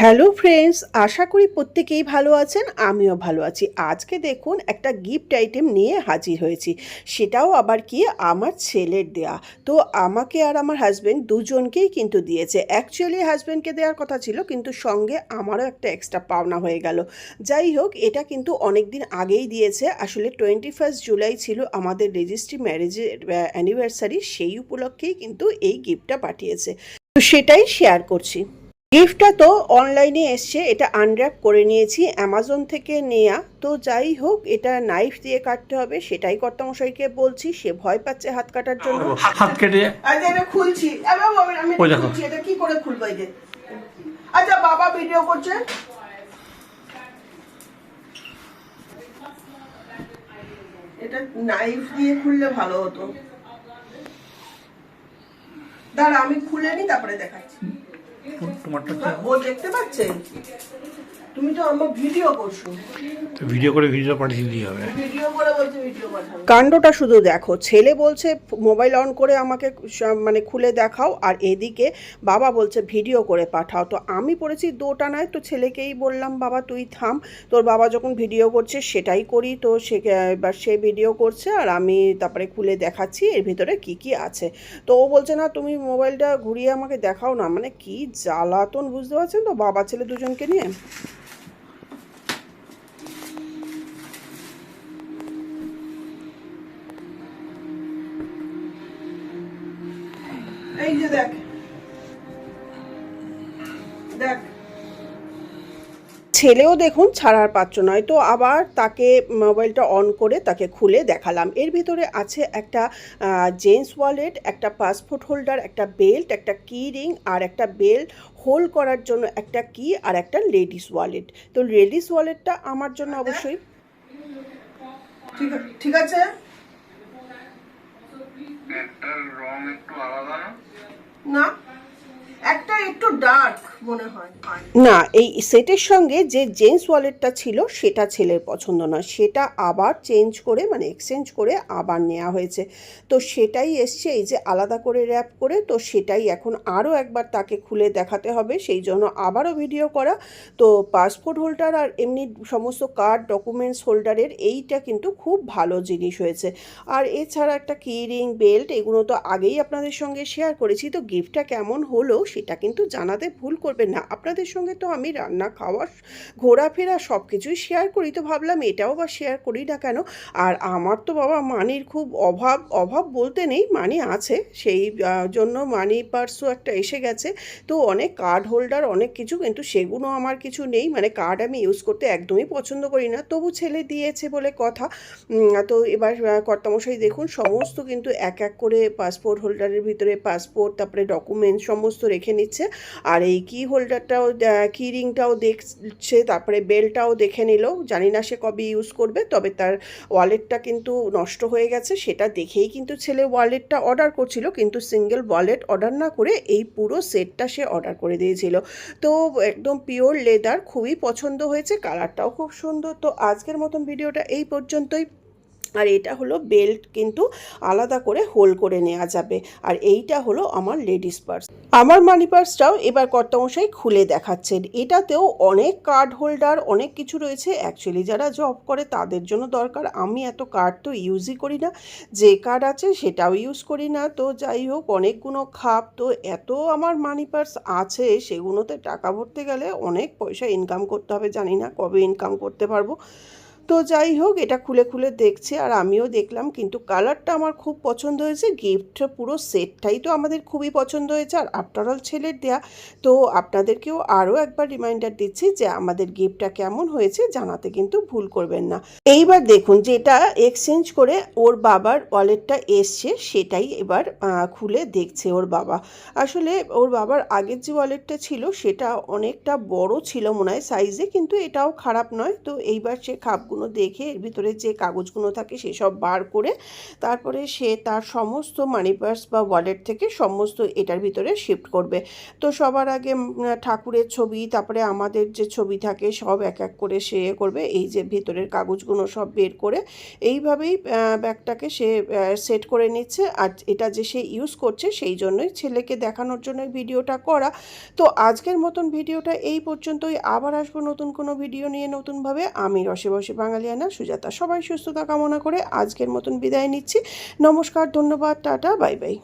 Hello friends, আশা করি প্রত্যেকেই ভালো আছেন, আমিও ভালো আছি। আজকে দেখুন একটা গিফট আইটেম নিয়ে হাজির হয়েছি, সেটাও আবার কি আমার ছেলের দেয়া। তো আমাকে আর আমার হাজব্যান্ড দুজনকেই কিন্তু দিয়েছে। অ্যাকচুয়ালি হাজব্যান্ডকে দেওয়ার কথা ছিল, কিন্তু সঙ্গে আমারও একটা এক্সট্রা পাওনা হয়ে গেল। যাই হোক, এটা কিন্তু অনেক দিন আগেই দিয়েছে। আসলে টোয়েন্টি ফার্স্ট জুলাই ছিল আমাদের রেজিস্ট্রি ম্যারেজের অ্যানিভার্সারি সেই উপলক্ষেই কিন্তু এই গিফটটা পাঠিয়েছে। তো সেটাই শেয়ার করছি। গিফটটা তো অনলাইনে এসছে এটা আনর্যাপ করে নিয়েছি অ্যামাজন থেকে নেয়া। তো যাই হোক এটা নাইফ দিয়ে কাটতে হবে সেটাই কর্তামশাইকে বলছি সে ভয় পাচ্ছে হাত কাটার জন্য। হাত কেটে আচ্ছা এটা খুলছি। আমি। খুলছি এটা কি করে খুলবো এই যে? আচ্ছা বাবা ভিডিও করছে। এটা নাইফ দিয়ে খুললে ভালো হতো। দাঁড়া আমি খুলে নি তারপরে দেখাচ্ছি। ও দেখতে পাচ্ছে? তুমি তো আমার ভিডিও করছ। ভিডিও করে ভিডিও পাঠিয়ে দিতে হবে। ভিডিও করে বলছে ভিডিও পাঠাও। কাণ্ডটা শুধু দেখো ছেলে বলছে মোবাইল অন করে আমাকে মানে খুলে দেখাও আর এদিকে বাবা বলছে ভিডিও করে পাঠাও। তো আমি পড়েছি দোটানায় তো ছেলেকেই বললাম বাবা তুই থাম। তোর বাবা যখন ভিডিও করছে সেটাই করি। তো সে এবার সে ভিডিও করছে আর আমি তারপরে খুলে দেখাচ্ছি এর ভিতরে কি কি আছে। তো ও বলছে না তুমি মোবাইলটা ঘুরিয়ে আমাকে দেখাও না। মানে কি জ্বালাতন বুঝতে পারছেন তো? বাবা ছেলে দুজনকে নিয়ে? এই যে দেখ। দেখ। ছেলেও দেখুন ছাড়ার পাত্র নয়। তো আবার তাকে মোবাইলটা অন করে তাকে খুলে দেখালাম। এর ভিতরে আছে একটা জেন্টস ওয়ালেট একটা পাসপোর্ট হোল্ডার একটা বেল্ট একটা কি রিং আর একটা বেল্ট হোল্ড করার জন্য একটা কি আর একটা লেডিস ওয়ালেট। তো লেডিস ওয়ালেটটা আমার জন্য অবশ্যই ঠিক ঠিক আছে। একটার রং একটু আলাদা না? না। না, এই সেটের সঙ্গে যে জেন্টস ওয়ালেটটা ছিল, সেটা ছেলের পছন্দ নয়। সেটা আবার চেঞ্জ করে মানে এক্সচেঞ্জ করে আবার নেওয়া হয়েছে। তো সেটাই এসছে, এই যে আলাদা করে র্যাপ করে, তো সেটাই এখন আরও একবার তাকে খুলে দেখাতে হবে। সেই জন্য আবারও ভিডিও করা। তো পাসপোর্ট হোল্ডার আর এমনি সমস্ত কার্ড ডকুমেন্টস হোল্ডারের এইটা কিন্তু খুব ভালো জিনিস হয়েছে। আর এছাড়া একটা কি রিং বেল্ট এগুলো তো আগেই আপনাদের সঙ্গে শেয়ার করেছি। তো গিফটটা কেমন হলো, সেটা কিন্তু জানাতে ভুল করবেন না। আপনাদের সঙ্গে তো আমি রান্না, খাওয়া, ঘোরাফেরা সব কিছুই শেয়ার করি তো ভাবলাম এটাও বা শেয়ার করি না কেন? আর আমার তো বাবা মানির খুব অভাব অভাব বলতে নেই, মানি আছে। সেই জন্য মানি পার্সও একটা এসে গেছে। তো অনেক কার্ড হোল্ডার অনেক কিছু কিন্তু সেগুলো আমার কিছু নেই। মানে কার্ড আমি ইউজ করতে একদমই পছন্দ করি না। তবু ছেলে দিয়েছে বলে কথা। তো এবার কর্তামশাই দেখুন, সমস্ত কিন্তু এক এক করে পাসপোর্ট হোল্ডারের ভিতরে পাসপোর্ট তারপরে ডকুমেন্ট সমস্ত রেখে নিচ্ছে। আর এই কি হোল্ডারটাও কি রিংটাও দেখছে, তারপরে বেলটাও দেখে নিল। জানি না সে কবে ইউজ করবে, তবে তার ওয়ালেটটা কিন্তু নষ্ট হয়ে গেছে। সেটা দেখেই কিন্তু ছেলে ওয়ালেটটা অর্ডার করছিল, কিন্তু সিঙ্গেল ওয়ালেট অর্ডার না করে এই পুরো সেটটা সে অর্ডার করে দিয়েছিল। তো একদম পিওর লেদার খুবই পছন্দ হয়েছে কালারটাও খুব সুন্দর। তো আজকের মতন ভিডিওটা এই পর্যন্তই। আর এটা হলো বেল্ট কিন্তু আলাদা করে হোল করে নেওয়া যাবে। আর এইটা হলো আমার লেডিস পার্স। আমার মানি পার্সটাও এবার কর্তামশাই খুলে দেখাচ্ছেন। এটাতেও অনেক কার্ড হোল্ডার, অনেক কিছু রয়েছে। অ্যাকচুয়ালি যারা জব করে তাদের জন্য দরকার। আমি এত কার্ড তো ইউজই করি না। যে কার্ড আছে সেটাও ইউজ করি না। তো যাই হোক অনেকগুলো খাপ। তো এত আমার মানি পার্স আছে সেগুলোতে টাকা ভরতে গেলে অনেক পয়সা ইনকাম করতে হবে। জানি না কবে ইনকাম করতে পারব। তো যাই হোক, এটা খুলে খুলে দেখছে আর আমিও দেখলাম, কিন্তু কালারটা আমার খুব পছন্দ হয়েছে। গিফটটা পুরো সেটটাই তো আমাদের খুবই পছন্দ হয়েছে। আর আফটার অল ছেলের দেয়া। তো আপনাদেরকেও আরও একবার রিমাইন্ডার দিচ্ছি যে আমাদের গিফটটা কেমন হয়েছে, জানাতে কিন্তু ভুল করবেন না। এইবার দেখুন, যেটা এক্সচেঞ্জ করে ওর বাবার ওয়ালেটটা এসছে, সেটাই এবার খুলে দেখছে ওর বাবা। আসলে ওর বাবার আগের যে ওয়ালেটটা ছিল, সেটা অনেকটা বড় ছিল মনে হয় সাইজে কিন্তু এটাও খারাপ নয়। তো এইবার সে খাপগুলো সবগুলো দেখে, এর ভিতরে যে কাগজগুলো থাকে সেসব বার করে তারপরে সে তার সমস্ত মানি পার্স বা ওয়ালেট থেকে সমস্ত এটার ভিতরে শিফট করবে। তো সবার আগে ঠাকুরের ছবি, তারপরে আমাদের যে ছবি থাকে সব এক এক করে সে করবে, এই যে ভিতরের কাগজগুলো সব বের করে এইভাবেই ব্যাগটাকে সে সেট করে নিচ্ছে। আর এটা যে সে ইউজ করছে সেই জন্যই ছেলেকে দেখানোর জন্য ভিডিওটা করা। তো আজকের মতন ভিডিওটা এই পর্যন্তই। আবার আসব নতুন কোনো ভিডিও নিয়ে নতুনভাবে। আমি রসে বসে বাঙালিয়ানা সুজাতা। সবাই সুস্থতা কামনা করে আজকের মতন বিদায় নিচ্ছি। নমস্কার, ধন্যবাদ, টাটা, বাই বাই।